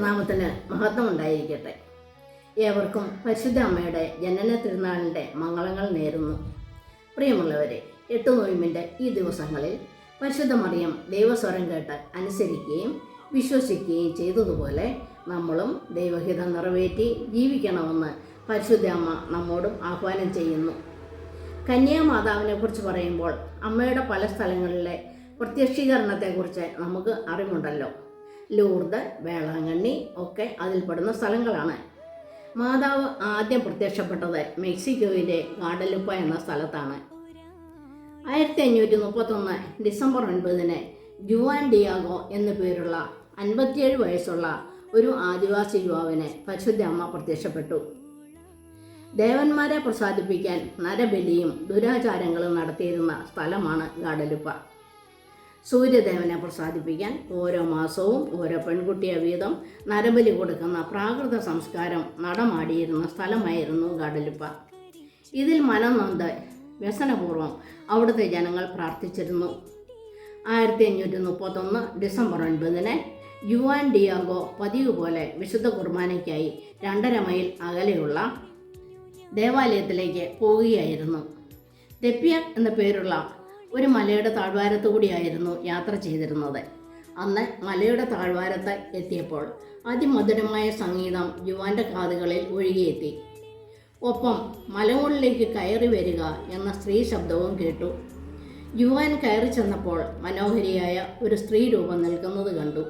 നാമത്തിന് മഹത്വം ഉണ്ടായിരിക്കട്ടെ ഏവർക്കും പരിശുദ്ധ അമ്മയുടെ ജനന തിരുനാളിന്റെ മംഗളങ്ങൾ നേരുന്നു. പ്രിയമുള്ളവരെ എട്ട് നോയിമ്പിന്റെ ഈ ദിവസങ്ങളിൽ പരിശുദ്ധ മറിയം ദൈവസ്വരം കേട്ട് അനുസരിക്കുകയും വിശ്വസിക്കുകയും ചെയ്തതുപോലെ നമ്മളും ദൈവഹിതം നിറവേറ്റി ജീവിക്കണമെന്ന് പരിശുദ്ധ അമ്മ നമ്മോടും ആഹ്വാനം ചെയ്യുന്നു. കന്യാമാതാവിനെ കുറിച്ച് പറയുമ്പോൾ അമ്മയുടെ പല സ്ഥലങ്ങളിലെ പ്രത്യക്ഷീകരണത്തെക്കുറിച്ച് നമുക്ക് അറിവുണ്ടല്ലോ. ലൂർദ് വേളാങ്കണ്ണി ഒക്കെ അതിൽപ്പെടുന്ന സ്ഥലങ്ങളാണ്. മാതാവ് ആദ്യം പ്രത്യക്ഷപ്പെട്ടത് മെക്സിക്കോയിലെ ഗാഡലുപ്പ എന്ന സ്ഥലത്താണ്. ആയിരത്തി അഞ്ഞൂറ്റി മുപ്പത്തൊന്ന് ഡിസംബർ ഒൻപതിന് ജുവാൻ ഡിയാഗോ എന്നു പേരുള്ള അൻപത്തിയേഴ് വയസ്സുള്ള ഒരു ആദിവാസി യുവാവിന് പരിശുദ്ധ അമ്മ പ്രത്യക്ഷപ്പെട്ടു. ദേവന്മാരെ പ്രസാദിപ്പിക്കാൻ നരബലിയും ദുരാചാരങ്ങളും നടത്തിയിരുന്ന സ്ഥലമാണ് ഗാഡലുപ്പ. സൂര്യദേവനെ പ്രസാദിപ്പിക്കാൻ ഓരോ മാസവും ഓരോ പെൺകുട്ടിയെ വീതം നരബലി കൊടുക്കുന്ന പ്രാകൃത സംസ്കാരം നടമാടിയിരുന്ന സ്ഥലമായിരുന്നു ഗാഡലിപ്പ. ഇതിൽ മനം നൊന്ത് വ്യസനപൂർവം അവിടുത്തെ ജനങ്ങൾ പ്രാർത്ഥിച്ചിരുന്നു. ആയിരത്തി അഞ്ഞൂറ്റി മുപ്പത്തൊന്ന് ഡിസംബർ ഒൻപതിന് യുവാൻ ഡിയാഗോ പതിവ് പോലെ വിശുദ്ധ കുർബാനയ്ക്കായി രണ്ടര മൈൽ അകലെയുള്ള ദേവാലയത്തിലേക്ക് പോവുകയായിരുന്നു. തെപ്പിയാക് എന്ന പേരുള്ള ഒരു മലയുടെ താഴ്വാരത്തു കൂടിയായിരുന്നു യാത്ര ചെയ്തിരുന്നത്. അന്ന് മലയുടെ താഴ്വാരത്ത് എത്തിയപ്പോൾ അതിമധുരമായ സംഗീതം യുവാന്റെ കാതുകളിൽ ഒഴുകിയെത്തി. ഒപ്പം മലമുകളിലേക്ക് കയറി വരിക എന്ന സ്ത്രീ ശബ്ദവും കേട്ടു. യുവാൻ കയറി ചെന്നപ്പോൾ മനോഹരിയായ ഒരു സ്ത്രീ രൂപം നിൽക്കുന്നത് കണ്ടു.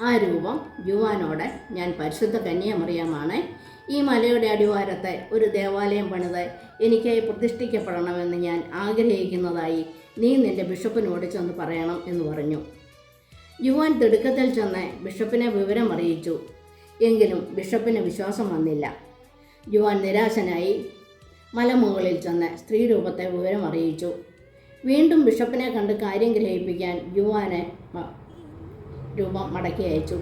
ആ രൂപം യുവാനോട് ഞാൻ പരിശുദ്ധ കന്യാമറിയാമാണ്. ഈ മലയുടെ അടിവാരത്തെ ഒരു ദേവാലയം പണിത് എനിക്കായി പ്രതിഷ്ഠിക്കപ്പെടണമെന്ന് ഞാൻ ആഗ്രഹിക്കുന്നതായി നീ നിന്റെ ബിഷപ്പിനോട് ചെന്ന് പറയണം എന്ന് പറഞ്ഞു. യുവാൻ തിടുക്കത്തിൽ ചെന്ന് ബിഷപ്പിനെ വിവരം അറിയിച്ചു എങ്കിലും ബിഷപ്പിന് വിശ്വാസം വന്നില്ല. യുവാൻ നിരാശനായി മലമുകളിൽ ചെന്ന് സ്ത്രീ രൂപത്തെ വിവരം അറിയിച്ചു വീണ്ടും ബിഷപ്പിനെ കണ്ട് കാര്യം ഗ്രഹിപ്പിക്കാൻ യുവാനെ രൂപം മടക്കി അയച്ചു.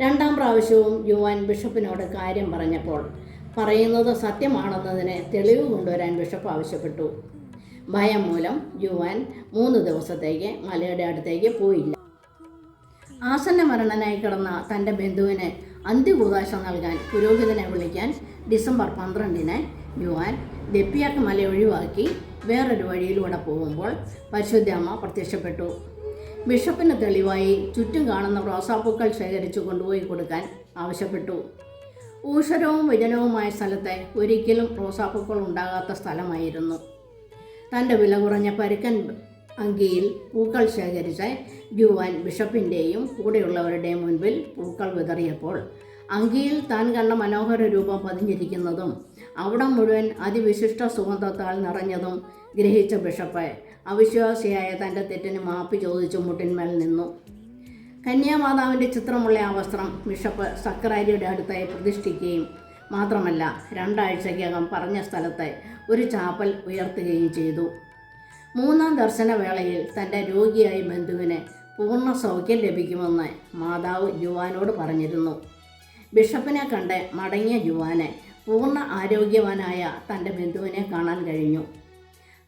രണ്ടാം പ്രാവശ്യവും യുവാൻ ബിഷപ്പിനോട് കാര്യം പറഞ്ഞപ്പോൾ പറയുന്നത് സത്യമാണെന്നതിന് തെളിവ് കൊണ്ടുവരാൻ ബിഷപ്പ് ആവശ്യപ്പെട്ടു. ഭയം മൂലം യുവാൻ മൂന്ന് ദിവസത്തേക്ക് മലയുടെ അടുത്തേക്ക് പോയില്ല. ആസന്ന മരണനായി കിടന്ന തന്റെ ബന്ധുവിന് അന്ത്യകൂതാശ നൽകാൻ പുരോഹിതനെ വിളിക്കാൻ ഡിസംബർ പന്ത്രണ്ടിന് യുവാൻ ദപ്പിയാക്ക് മല ഒഴിവാക്കി വേറൊരു വഴിയിലൂടെ പോകുമ്പോൾ പരിശുദ്ധ അമ്മ പ്രത്യക്ഷപ്പെട്ടു. ബിഷപ്പിന് തെളിവായി ചുറ്റും കാണുന്ന റോസാപ്പൂക്കൾ ശേഖരിച്ചു കൊണ്ടുപോയി കൊടുക്കാൻ ആവശ്യപ്പെട്ടു. ഊഷരവും വിജനവുമായ സ്ഥലത്തെ ഒരിക്കലും റോസാപ്പൂക്കൾ ഉണ്ടാകാത്ത സ്ഥലമായിരുന്നു. തന്റെ വില കുറഞ്ഞ പരുക്കൻ അങ്കിയിൽ പൂക്കൾ ശേഖരിച്ച് ജുവാൻ ബിഷപ്പിന്റെയും കൂടെയുള്ളവരുടെയും മുൻപിൽ പൂക്കൾ വിതറിയപ്പോൾ അങ്കിയിൽ താൻ കണ്ട മനോഹര രൂപം പതിഞ്ഞിരിക്കുന്നതും അവിടം മുഴുവൻ അതിവിശിഷ്ട സുഗന്ധത്താൽ നിറഞ്ഞതും ഗ്രഹിച്ച ബിഷപ്പ് അവിശ്വാസിയായ തന്റെ തെറ്റിന് മാപ്പ് ചോദിച്ചു മുട്ടിന്മേൽ നിന്നു. കന്യാമാതാവിന്റെ ചിത്രമുള്ള ആ വസ്ത്രം ബിഷപ്പ് സക്രാരിയുടെ അടുത്തായി പ്രതിഷ്ഠിക്കുകയും മാത്രമല്ല രണ്ടാഴ്ചയ്ക്കകം പറഞ്ഞ സ്ഥലത്ത് ഒരു ചാപ്പൽ ഉയർത്തുകയും ചെയ്തു. മൂന്നാം ദർശനവേളയിൽ തന്റെ രോഗിയായ ബന്ധുവിന് പൂർണ സൗഖ്യം ലഭിക്കുമെന്ന് മാതാവ് യുവാനോട് പറഞ്ഞിരുന്നു. ബിഷപ്പിനെ കണ്ട് മടങ്ങിയ യുവാന് പൂർണ ആരോഗ്യവാനായ തന്റെ ബന്ധുവിനെ കാണാൻ കഴിഞ്ഞു.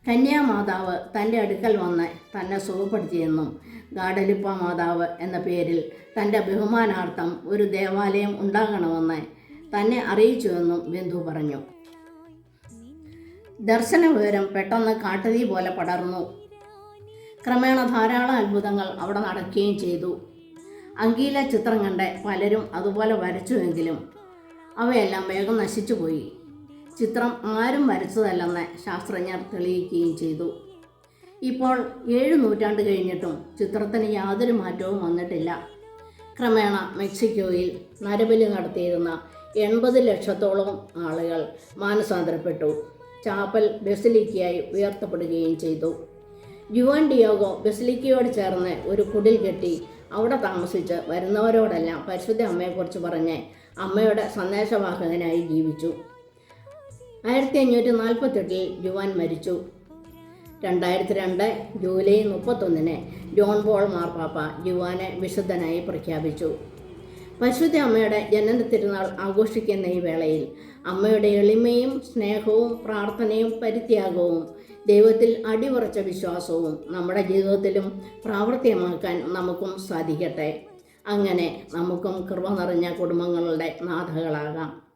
കന്യാമാതാവ് തന്റെ അടുക്കൽ വന്ന് തന്നെ സുഖപ്പെടുത്തിയെന്നും ഗാഡലിപ്പ മാതാവ് എന്ന പേരിൽ തന്റെ ബഹുമാനാർത്ഥം ഒരു ദേവാലയം ഉണ്ടാകണമെന്ന് തന്നെ അറിയിച്ചുവെന്നും ബിന്ദു പറഞ്ഞു. ദർശന വിവരം പെട്ടെന്ന് കാട്ടുതീ പോലെ പടർന്നു. ക്രമേണ ധാരാളം അത്ഭുതങ്ങൾ അവിടെ നടക്കുകയും ചെയ്തു. അങ്കീല ചിത്രം കണ്ട് പലരും അതുപോലെ വരച്ചുവെങ്കിലും അവയെല്ലാം വേഗം നശിച്ചുപോയി. ചിത്രം ആരും വരച്ചതല്ലെന്ന് ശാസ്ത്രജ്ഞർ തെളിയിക്കുകയും ചെയ്തു. ഇപ്പോൾ ഏഴ് നൂറ്റാണ്ട് കഴിഞ്ഞിട്ടും ചിത്രത്തിന് യാതൊരു മാറ്റവും വന്നിട്ടില്ല. ക്രമേണ മെക്സിക്കോയിൽ നരബലി നടത്തിയിരുന്ന എൺപത് ലക്ഷത്തോളം ആളുകൾ മാനസാന്തരപ്പെട്ടു. ചാപ്പൽ ബെസിലിക്കയായി ഉയർത്തപ്പെടുകയും ചെയ്തു. യുവാൻ ഡിയോഗോ ബെസിലിക്കയോട് ചേർന്ന് ഒരു കുടിൽ കെട്ടി അവിടെ താമസിച്ച് വരുന്നവരോടെല്ലാം പരിശുദ്ധ അമ്മയെക്കുറിച്ച് പറഞ്ഞ് അമ്മയുടെ സന്ദേശവാഹകനായി ജീവിച്ചു. ആയിരത്തി അഞ്ഞൂറ്റി നാൽപ്പത്തെട്ടിൽ ജുവാൻ മരിച്ചു. രണ്ടായിരത്തി രണ്ട് ജൂലൈ മുപ്പത്തൊന്നിന് ജോൺ പോൾ മാർപ്പാപ്പ ജുവാനെ വിശുദ്ധനായി പ്രഖ്യാപിച്ചു. പരിശുദ്ധ അമ്മയുടെ ജനന തിരുനാൾ ആഘോഷിക്കുന്ന ഈ വേളയിൽ അമ്മയുടെ എളിമയും സ്നേഹവും പ്രാർത്ഥനയും പരിത്യാഗവും ദൈവത്തിൽ അടിയുറച്ച വിശ്വാസവും നമ്മുടെ ജീവിതത്തിലും പ്രാവർത്തികമാക്കാൻ നമുക്കും സാധിക്കട്ടെ. അങ്ങനെ നമുക്കും കൃപ നിറഞ്ഞ കുടുംബങ്ങളുടെ നാഥകളാകാം.